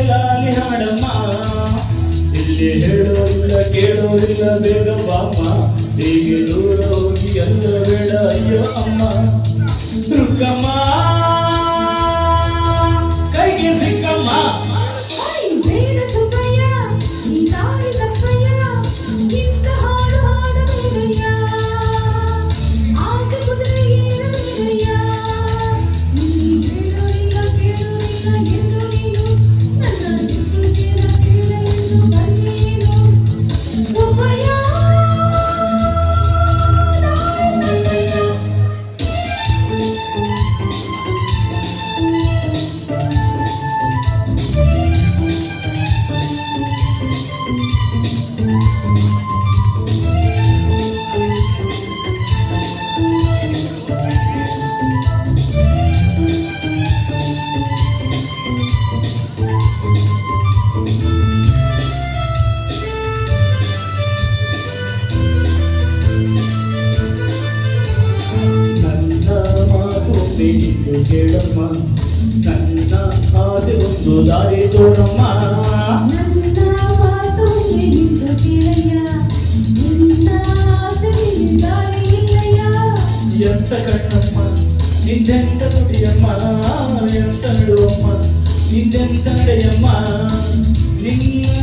ವೇಲಾಗಿ ಇಲ್ಲಿ ಹೇಳೋ ಇಲ್ಲ ಕೇಳೋ ಇಲ್ಲ ಬೇಗ ಬಾಮ ಹೀಗೆ ದೂರ ಹೋಗಿ ಎಲ್ಲ ಬೇಡ ಅಯ್ಯೋ ಅಮ್ಮ ದುರ್ಗಮ್ಮ చేయడమ్మా నన్న ఆది ముందు దారి దూరమ్మా. ఎంత కన్నమ్మ నిందెంత కుడియమ్మ ఎంత నడువమ్మ నిన్న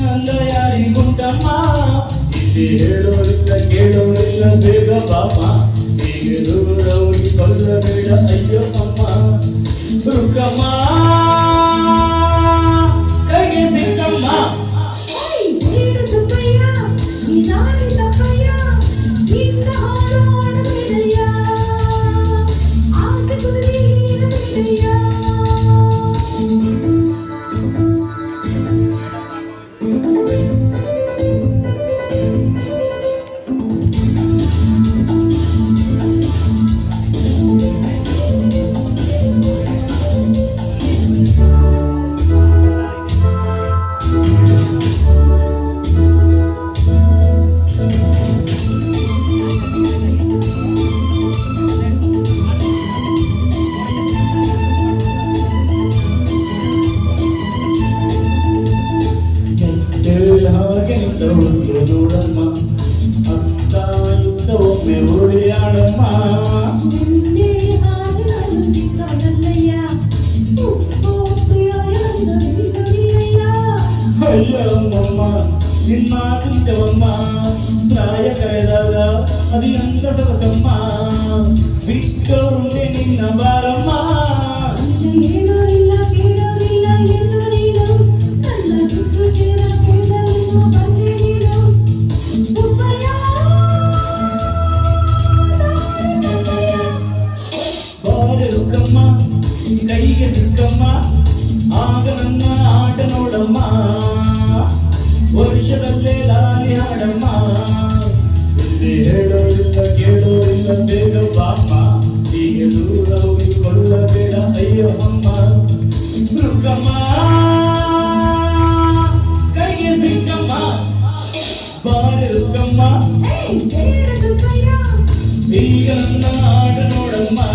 ఏడోళ్ళ ఏడోళ్ళ బేగ బామ ఈ రౌడి పళ్ళ బేడ అయ్యో అమ్మ ಹಾಗೆ ಒಂದು ನೋಡಮ್ಮ ಅತ್ತ ಇದ್ದ ಒಮ್ಮೆ ಓಡಿಯಾಡಮ್ಮ ಅಯ್ಯಮ್ಮಮ್ಮ ನಿಮ್ಮ ಕುಂಚವಮ್ಮ ಪ್ರಾಯ ಕರೆದಾಗ ಅದಿನಂತ ಸೊಗಸಮ್ಮ ಬಿಟ್ಟವರುಂದೆ ನಿನ್ನ ಬಾ கைய நிற்கம்மா ஆகணும்மா ஆட்டனோடம்மா ವರ್ಷದಲ್ಲೇ ಲಾಲಿ ಹಾಡಮ್ಮ ಇಲ್ಲಿ ಹೇಳೋ ಇಲ್ಲ ಕೇಳೋ ಇಲ್ಲ ಬೇಗ ಬಾಮ್ಮ ಹೀಗೆ ದೂರವು இருக்கம்மா வீரம் நாடனோடம்மா